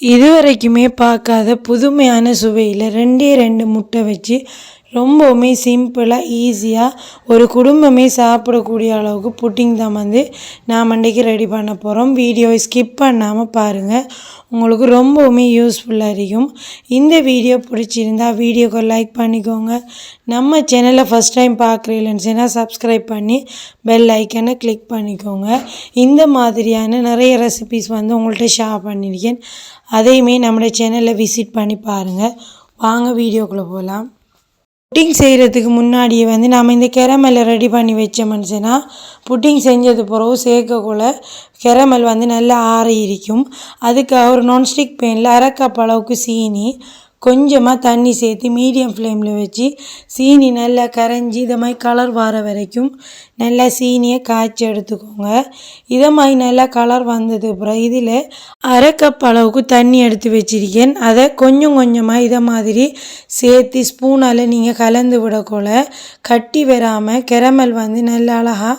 இதுவரைக்குமே பார்க்காத புதுமையான சுவையில் ரெண்டே ரெண்டு முட்டை வச்சு ரொம்பவுமே சிம்பிளாக ஈஸியாக ஒரு குடும்பமே சாப்பிடக்கூடிய அளவுக்கு புட்டிங் தான் வந்து நான் அன்றைக்கி ரெடி பண்ண போகிறோம் வீடியோவை ஸ்கிப் பண்ணாமல் பாருங்கள் உங்களுக்கு ரொம்பவுமே யூஸ்ஃபுல்லாக இருக்கும். இந்த வீடியோ பிடிச்சிருந்தா வீடியோக்கு லைக் பண்ணிக்கோங்க. நம்ம சேனலை ஃபஸ்ட் டைம் பார்க்குறீங்கன்னு சப்ஸ்கிரைப் பண்ணி பெல் ஐக்கனை கிளிக் பண்ணிக்கோங்க. இந்த மாதிரியான நிறைய ரெசிபிஸ் வந்து உங்கள்கிட்ட ஷேர் பண்ணியிருக்கேன். அதையுமே நம்மளோட சேனலில் விசிட் பண்ணி பாருங்கள் வாங்க வீடியோக்குள்ளே போகலாம். புட்டிங் செய்கிறதுக்கு முன்னாடியே வந்து நம்ம இந்த கெரமலை ரெடி பண்ணி வச்ச மனுஷனா புட்டிங் செஞ்சது பிறகு சேர்க்கக்குள்ள கெரமல் வந்து நல்லா ஆறி இருக்கும் அதுக்காக ஒரு நான்ஸ்டிக் பேனில் அரை அளவுக்கு சீனி கொஞ்சமாக தண்ணி சேர்த்து மீடியம் ஃப்ளேமில் வச்சு சீனி நல்லா கரைஞ்சி இதை மாதிரி கலர் வர வரைக்கும் நல்லா சீனியை காய்ச்சி எடுத்துக்கோங்க. இதை மாதிரி நல்லா கலர் வந்தது அப்புறம் இதில் அரை கப் அளவுக்கு தண்ணி எடுத்து வச்சிருக்கேன். அதை கொஞ்சம் கொஞ்சமாக இதை மாதிரி சேர்த்து ஸ்பூனால் நீங்கள் கலந்து விடக்கொள்ள கட்டி வராமல் கெரமல் வந்து நல்லா அழகாக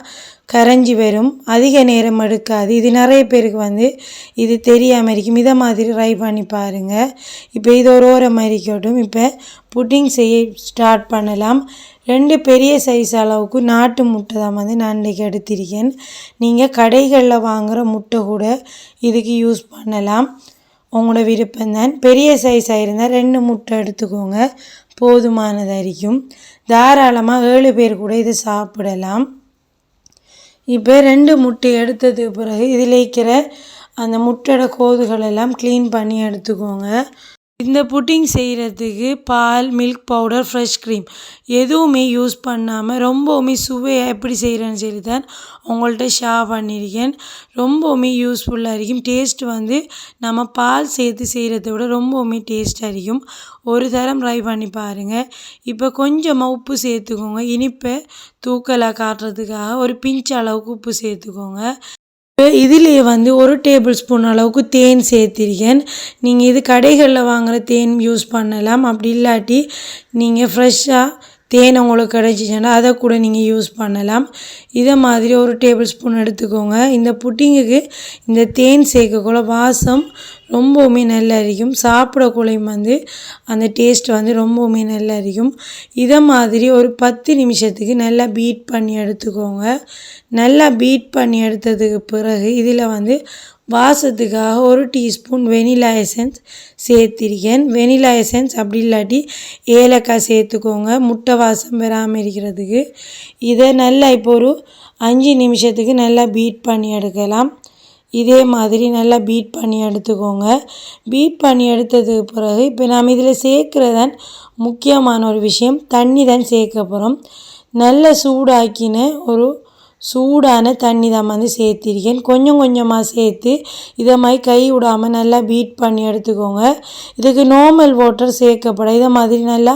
கரைஞ்சி வரும். அதிக நேரம் எடுக்காது. இது நிறைய பேருக்கு வந்து இது தெரியாமல் இருக்கும். இதை மாதிரி ட்ரை பண்ணி பாருங்கள் இப்போ இது ஒரு ஓரம் இருக்கட்டும். இப்போ புட்டிங் செய்ய ஸ்டார்ட் பண்ணலாம். ரெண்டு பெரிய சைஸ் அளவுக்கு நாட்டு முட்டை தான் வந்து நான் இன்றைக்கி எடுத்திருக்கேன். நீங்கள் கடைகளில் வாங்குகிற முட்டை கூட இதுக்கு யூஸ் பண்ணலாம். உங்களோட விருப்பம்தான் பெரிய சைஸாக இருந்தால் ரெண்டு முட்டை எடுத்துக்கோங்க. போதுமானதாக இருக்கும். தாராளமாக ஏழு பேர் கூட இதை சாப்பிடலாம். இப்போ ரெண்டு முட்டை எடுத்ததுக்கு பிறகு இதில் இருக்கிற அந்த முட்டையோட கோதுகள் எல்லாம் க்ளீன் பண்ணி எடுத்துக்கோங்க. இந்த புட்டிங் செய்கிறதுக்கு பால் மில்க் பவுடர் ஃப்ரெஷ் க்ரீம் எதுவுமே யூஸ் பண்ணாமல் ரொம்பவுமே சுவையாக எப்படி செய்கிறேன்னு சொல்லி தான் உங்கள்கிட்ட ஷேர் பண்ணியிருக்கேன். ரொம்பவுமே யூஸ்ஃபுல்லாக இருக்கும். டேஸ்ட் வந்து நம்ம பால் சேர்த்து செய்கிறத விட ரொம்பவுமே டேஸ்ட்டாக இருக்கும். ஒரு தரம் ட்ரை பண்ணி பாருங்கள் இப்போ கொஞ்சமாக உப்பு சேர்த்துக்கோங்க. இனிப்பை தூக்கலாக காட்டுறதுக்காக ஒரு பிஞ்ச் அளவுக்கு உப்பு சேர்த்துக்கோங்க. இதுலேயே வந்து ஒரு டேபிள் ஸ்பூன் அளவுக்கு தேன் சேர்த்திருக்கேன். நீங்கள் இது கடைகளில் வாங்குகிற தேன் யூஸ் பண்ணலாம். அப்படி இல்லாட்டி நீங்கள் ஃப்ரெஷ்ஷாக தேன் உங்களுக்கு கிடச்சிச்சின்னா அதை கூட நீங்கள் யூஸ் பண்ணலாம். இதை மாதிரி ஒரு டேபிள் ஸ்பூன் எடுத்துக்கோங்க. இந்த புட்டிங்குக்கு இந்த தேன் சேர்க்கக்குள்ள வாசம் ரொம்பவுமே நல்லா இருக்கும் சாப்பிடக்குள்ளையும் வந்து அந்த டேஸ்ட் வந்து ரொம்பவுமே நல்லா இருக்கும் இதை மாதிரி ஒரு பத்து நிமிஷத்துக்கு நல்லா பீட் பண்ணி எடுத்துக்கோங்க. நல்லா பீட் பண்ணி எடுத்ததுக்கு பிறகு இதில் வந்து வாசத்துக்காக ஒரு டீஸ்பூன் வெனிலா எசன்ஸ் சேர்த்திருக்கேன். வெனிலா எசன்ஸ் அப்படி இல்லாட்டி ஏலக்காய் சேர்த்துக்கோங்க. முட்டை வாசம் பெறாமல் இருக்கிறதுக்கு. இதை நல்லா இப்போ ஒரு அஞ்சு நிமிஷத்துக்கு நல்லா பீட் பண்ணி எடுக்கலாம். இதே மாதிரி நல்லா பீட் பண்ணி எடுத்துக்கோங்க. பீட் பண்ணி எடுத்ததுக்கு பிறகு இப்போ நாம் இதில் சேர்க்குறதன் முக்கியமான ஒரு விஷயம் தண்ணி தான் சேர்க்க போகிறோம் நல்ல சூடாக்கின ஒரு சூடான தண்ணி தான் வந்து சேர்த்திருக்கேன். கொஞ்சம் கொஞ்சமாக சேர்த்து இதை மாதிரி கை விடாமல் நல்லா பீட் பண்ணி எடுத்துக்கோங்க. இதுக்கு நார்மல் வாட்டர் சேர்க்கப்பட இதை மாதிரி நல்லா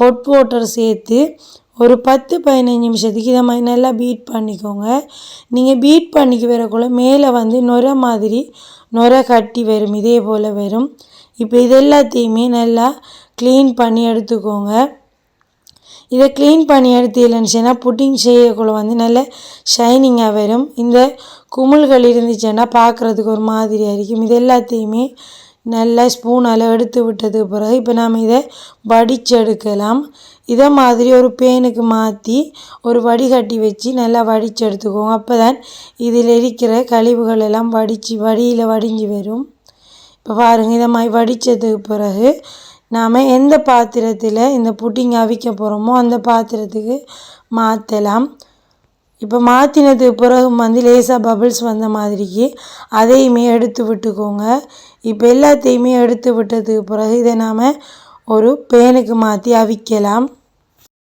ஹொட் வாட்டர் சேர்த்து ஒரு பத்து பதினஞ்சு நிமிஷத்துக்கு இதை மாதிரி நல்லா பீட் பண்ணிக்கோங்க. நீங்கள் பீட் பண்ணிக்க வரக்குள்ள மேலே வந்து நுர மாதிரி நுர கட்டி வரும். இதே போல் வரும். இப்போ இது எல்லாத்தையுமே நல்லா க்ளீன் பண்ணி எடுத்துக்கோங்க. இதை க்ளீன் பண்ணி எடுத்து எடுத்தீங்கன்னு புட்டிங் செய்யக்குள்ள வந்து நல்ல ஷைனிங்காக வரும். இந்த குமிழ்கள் இருந்துச்சுன்னா பார்க்குறதுக்கு ஒரு மாதிரியாக இருக்கும். இது எல்லாத்தையுமே நல்லா ஸ்பூனால் எடுத்து விட்டதுக்கு பிறகு இப்போ நாம் இதை வடிச்செடுக்கலாம். எடுக்கலாம் இதை மாதிரி ஒரு பேனுக்கு மாற்றி ஒரு வடிகட்டி வச்சு நல்லா வடிச்செடுத்துக்குவோம் அப்போ தான் இதில் இருக்கிற கழிவுகள் எல்லாம் வடித்து வடியில் வடிஞ்சு வரும். இப்போ பாருங்கள் இதை மாதிரி வடித்ததுக்கு பிறகு நாம் எந்த பாத்திரத்தில் இந்த புட்டிங் அவிக்க போகிறோமோ அந்த பாத்திரத்துக்கு மாற்றலாம் இப்போ மாற்றினதுக்கு பிறகு வந்து லேசாக பபிள்ஸ் வந்த மாதிரிக்கு அதையுமே எடுத்து விட்டுக்கோங்க. இப்போ எல்லாத்தையுமே எடுத்து விட்டதுக்கு பிறகு இதை நாம் ஒரு பேனுக்கு மாற்றி அவிக்கலாம்.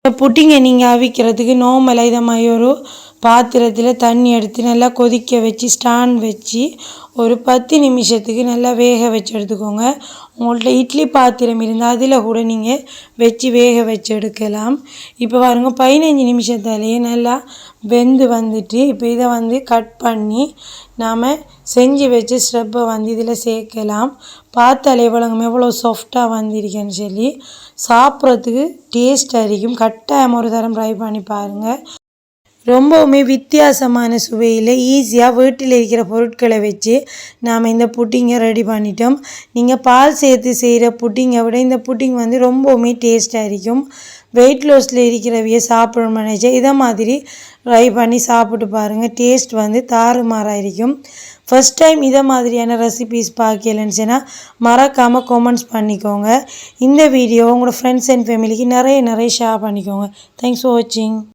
புட்டிங்கை நீங்கள் அவிக்கிறதுக்கு நோமலை இதை மாதிரி ஒரு பாத்திரத்தில் தண்ணி எடுத்து நல்லா கொதிக்க வச்சு ஸ்டாண்ட் வச்சு ஒரு பத்து நிமிஷத்துக்கு நல்லா வேக வச்சு எடுத்துக்கோங்க. உங்கள்கிட்ட இட்லி பாத்திரம் இருந்தால் அதில் கூட நீங்கள் வச்சு வேக வச்சு எடுக்கலாம். இப்போ பாருங்கள் பதினஞ்சு நிமிஷத்தாலேயே நல்லா வெந்து வந்துட்டு இப்போ இதை வந்து கட் பண்ணி நாம் செஞ்சு வச்சு ஸ்டெப்பை வந்து இதில் சேர்க்கலாம். பார்த்தாலே எவ்வளோங்க எவ்வளோ சாஃப்டாக வந்திருக்கேன்னு சொல்லி. சாப்பிட்றதுக்கு டேஸ்ட் இருக்கும் கட்டாயம் ஒரு தரம் ட்ரை பண்ணி பாருங்கள் ரொம்பவுமே வித்தியாசமான சுவையில் ஈஸியாக வீட்டில் இருக்கிற பொருட்களை வச்சு நாம் இந்த புட்டிங்கை ரெடி பண்ணிட்டோம். நீங்கள் பால் சேர்த்து செய்கிற புட்டிங்கை விட இந்த புட்டிங் வந்து ரொம்பவுமே டேஸ்ட்டாக இருக்கும். வெயிட் லாஸில் இருக்கிறவைய சாப்பிடணும்னு நினச்சா இதை மாதிரி ட்ரை பண்ணி சாப்பிட்டு பாருங்கள் டேஸ்ட் வந்து தாறுமாறாக இருக்கும். ஃபஸ்ட் டைம் இதை மாதிரியான ரெசிபீஸ் பார்க்கலன்னுச்சுன்னா மறக்காமல் கமெண்ட்ஸ் பண்ணிக்கோங்க. இந்த வீடியோ உங்களோட ஃப்ரெண்ட்ஸ் அண்ட் ஃபேமிலிக்கு நிறைய நிறைய ஷேர் பண்ணிக்கோங்க. தேங்க்ஸ் ஃபார் வாட்சிங்